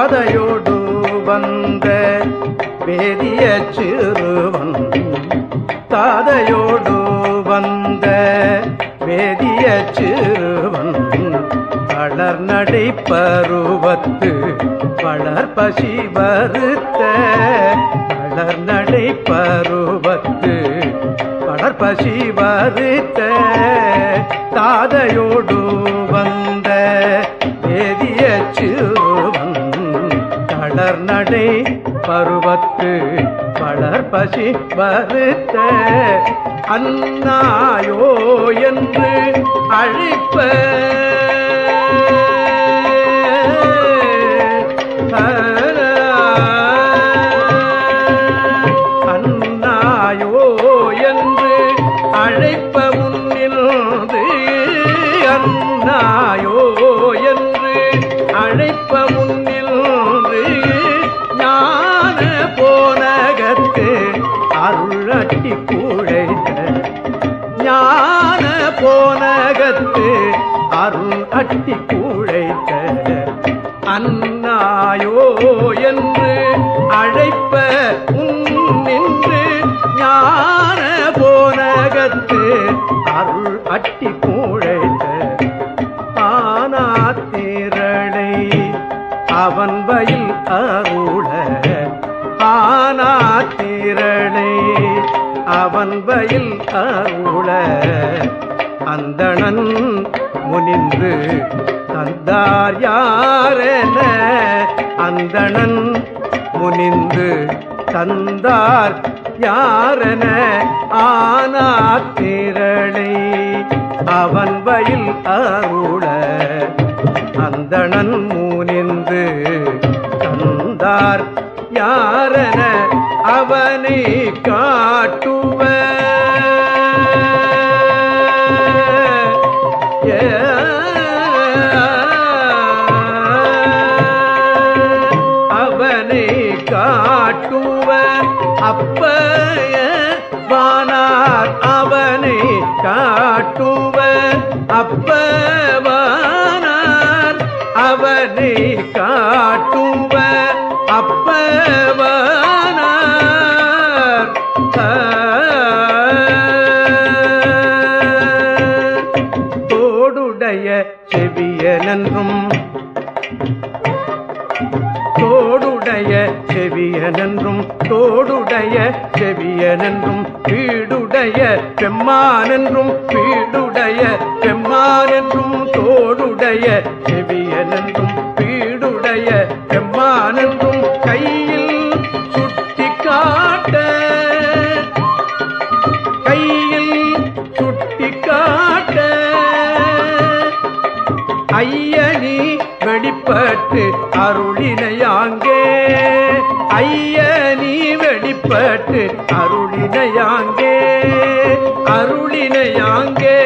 பாதையோடு வந்த வேதிய சிறுவன். தாதையோடு வந்த வேதிய சிறுவன். வளர் நடை பருவத்து வளர் பசி வருத்த. வளர் நடை பருவத்து வளர் பசி வருத்த. தாதையோடு தளர் பருவத்து வளர்பசி வருத்த. அன்னாயோ என்று அழைப்ப. அன்னாயோ என்று அழைப்ப முன்னின்று அன்னாயோ என்று அழைப்ப போனகத்து அருளட்டி குழைத்த ஞான போனகத்து அருள் அட்டி குழைத்த அன்னாயோ என்று அழைப்ப நின்று ஞான போனகத்து அருள் அட்டி குழைத்த ஆனா திரளை அவன் வயல் அருள் ஆனா அவன் வயல் அருள. அந்தணன் முனிந்து தந்தார் யாரென அந்தணன் முனிந்து தந்தார் யாரென. ஆனா அவன் வயல் அருள. அந்தணன் மூனின்று தந்தார் யாரன அதனை காட்டுவ. அவனை காட்டுவ. அப்பய வானார் அவனை காட்டுவ. அப்பவானார் அவனை காட்டுவ. அப்ப செவியனென்றும் தோடுடைய செவியனென்றும் தோடுடைய செவியனென்றும் வீடுடைய பெம்மானென்றும் வீடுடைய பெம்மானென்றும் தோடுடைய செவியனென்றும் வீடுடைய பெம்மானென்றும் கையில் சுட்டி காட்ட கையில் வெளிப்பட்டு அருளினையாங்கே ஐய நீ வெளிப்பட்டு அருளினையாங்கே அருளினையாங்கே